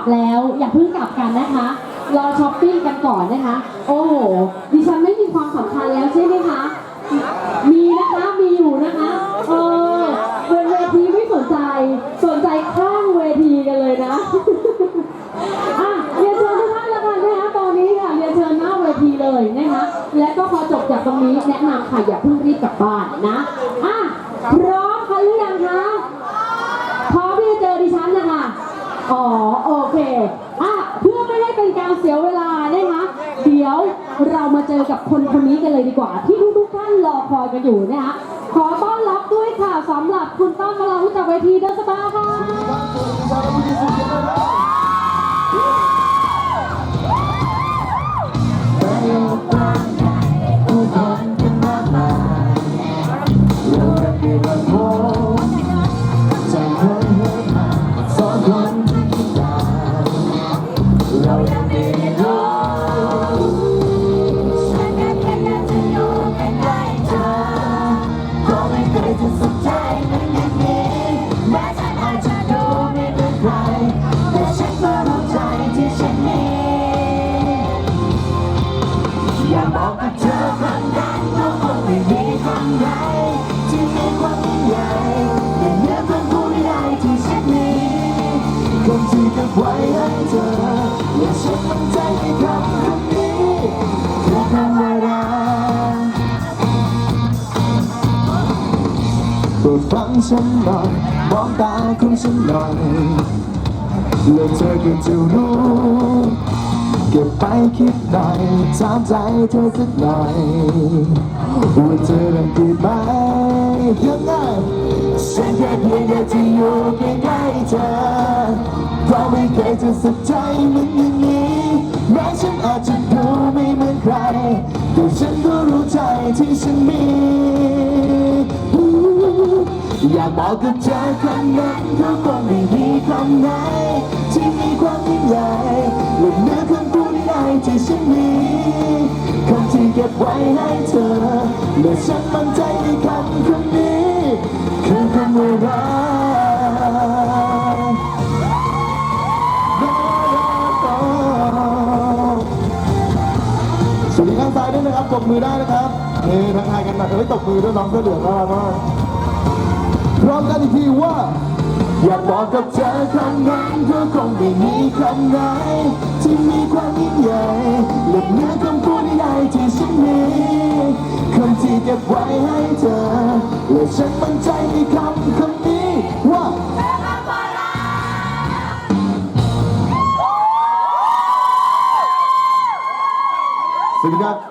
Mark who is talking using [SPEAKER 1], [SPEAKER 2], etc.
[SPEAKER 1] บแล้ว อย่าเพิ่งกลับกันนะคะรอช้อปปิ้งกันก่อนนะคะ โอ้โหดิฉันไม่มีความสำคัญแล้วใช่ไหมคะ มีนะคะมีอยู่นะคะเออบนเวทีไม่สนใจสนใจข้างเวทีกันเลยนะอะเรียนเชิญทุกท่านแล้วกันนะคะตอนนี้ค่ะเรียนเชิญหน้าเวทีเลยนะคะและก็พอจบจากตรงนี้แนะนำค่ะอย่าเพิ่งรีบกลับบ้านนะอะพร้อมกันหรือยังคะพร้อมที่จะเจอดิฉันนะคะอ๋อ โอเคอะเพื่อไม่ให้เป็นการเสียเวลานะคะเดี๋ยวเรามาเจอกับคนคนนี้กันเลยดีกว่า ที่ทุกๆท่านรอคอยกันอยู่นะคะขอต้อนรับด้วยค่ะสำหรับคุณต้อมมาลาวุฒิจากเวทีเดอะสตาร์ค่ะ
[SPEAKER 2] ไม่เโปรดฟังฉันหน่อยมองตาของฉันหน่อยแล้วเธอก็จะรู้เก็บไปคิดหน่อยถามใจเธอสักหน่อยว่าเธอรังเกียจไหมยังไงฉันแค่เพียงอยากจะอยู่ใกล้ๆเธอเพราะไม่เคยจะสุขใจเหมือนอย่างนี้แม้ฉันอาจจะดูไม่เหมือนใครแต่ฉันก็รู้ใจที่ฉันมี อยากบอกกับเธอคนนั้นเขาคงไม่มีคำไหนที่มีความยิ่งใหญ่หรือเนือคำพูดใดที่ฉันมีคำที่เก็บไว้ให้เธอและฉันมั่นใจในคำคำนี้คือคำว่ารักสวัสดีข้างซ้ายด้วยนะครับตบมือได้นะครับเฮ้ทักทายกันหน่อยเอ้ยตบมือด้วยน้องเสื้อเหลืองน่ารักมาก พร้อมกันอีกทีว่า อยากบอกกับเธอคำนั้นก็คงไม่มีคำไหนที่มีความยิ่งใหญ่หลึกเหนือคำพูดใดที่ฉันมีคำที่เก็บไว้ให้เธอและฉันมั่นใจในคำคำนี้ว่าสวัสดีครับ